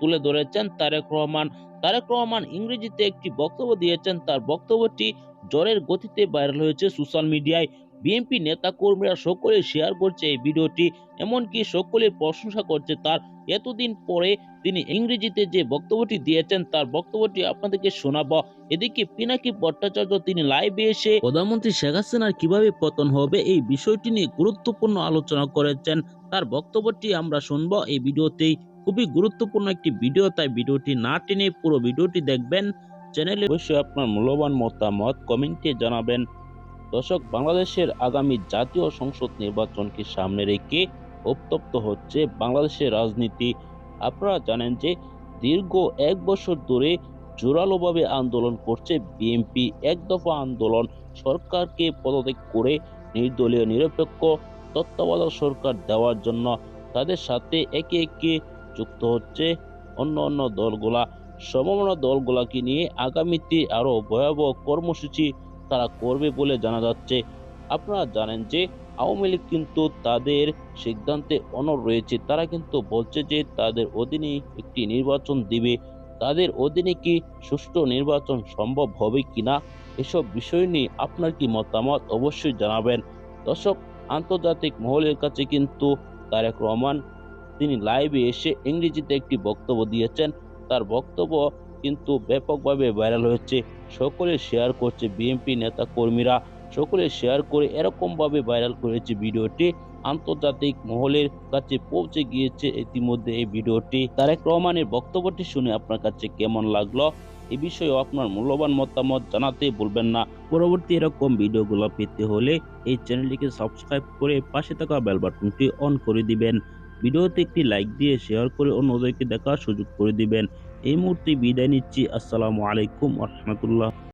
তুলে ধরেছেন তারেক রহমান। তারেক রহমান ইংরেজিতে একটি বক্তব্য দিয়েছেন। তার বক্তব্যটি জ্বরের গতিতে ভাইরাল হয়েছে সোশ্যাল মিডিয়ায় বিএনপি নেতা কর্মীরা সকলে শেয়ার করছে এই ভিডিওটি, এমনকি সকলে প্রশংসা করছে তার। এতদিন পরে তিনি ইংরেজিতে যে বক্তব্যটি দিয়েছেন, তার বক্তব্যটি আপনাদেরকে শোনাবো। এদিকে পিনাকি ভট্টাচার্য তিনি লাইভে এসে প্রধানমন্ত্রী শেখ হাসিনার কীভাবে পতন হবে এই বিষয়টি নিয়ে গুরুত্বপূর্ণ আলোচনা করেছেন। তার বক্তব্যটি আমরা শুনব এই ভিডিওতেই। খুবই গুরুত্বপূর্ণ একটি ভিডিও, তাই ভিডিওটি না টেনে পুরো ভিডিওটি দেখবেন। চ্যানেলে অবশ্যই আপনার মূল্যবান মতামত কমেন্টে জানাবেন। দর্শক, বাংলাদেশের আগামী জাতীয় সংসদ নির্বাচনকে সামনে রেখে উত্তপ্ত হচ্ছে বাংলাদেশের রাজনীতি। আপনারা জানেন যে দীর্ঘ এক বছর ধরে জোরালোভাবে আন্দোলন করছে বিএনপি। এক দফা আন্দোলন সরকারকে পদত্যাগ করে নির্দলীয়, নিরপেক্ষ তত্ত্বাবধায়ক সরকার দেওয়ার জন্য তাদের সাথে একে একে যুক্ত হচ্ছে অন্য অন্য দলগুলা। সমমনা দলগুলাকে নিয়ে আগামীতে আরও ভয়াবহ কর্মসূচি তারা করবে বলে জানা যাচ্ছে। আপনারা জানেন যে আওয়ামী লীগ কিন্তু তাদের সিদ্ধান্তে অনড় রয়েছে। তারা কিন্তু বলছে যে তাদের অধীনে একটি নির্বাচন দিবে। তাদের অধীনে কি সুষ্ঠু নির্বাচন সম্ভব হবে কিনা এসব বিষয় নিয়ে আপনার কি মতামত অবশ্যই জানাবেন। দর্শক, আন্তর্জাতিক মহলের কাছে কিন্তু তারেক রহমান তিনি লাইভে এসে ইংরেজিতে একটি বক্তব্য দিয়েছেন। তার বক্তব্য কিন্তু ব্যাপকভাবে ভাইরাল হয়েছে। সকলে শেয়ার করছে বিএনপি নেতা কর্মীরা সকলে শেয়ার করে এরকমভাবে ভাইরাল করেছে ভিডিওটি। আন্তর্জাতিক মহলের কাছে পৌঁছে গিয়েছে ইতিমধ্যে এই ভিডিওটি। তারেক রহমানের বক্তব্যটি শুনে আপনার কাছে কেমন লাগল? এ বিষয়ে আপনার মূল্যবান মতামত জানাতে ভুলবেন না। পরবর্তী এরকম ভিডিওগুলো পেতে হলে এই চ্যানেলটিকে সাবস্ক্রাইব করে পাশে থাকা বেল বাটনটি অন করে দিবেন। ভিডিওতে একটি লাইক দিয়ে শেয়ার করে অন্যদেরকে দেখার সুযোগ করে দিবেন। এই মুহূর্তে বিদায় নিচ্ছি। আসসালামু আলাইকুম রহমতুল্লাহ।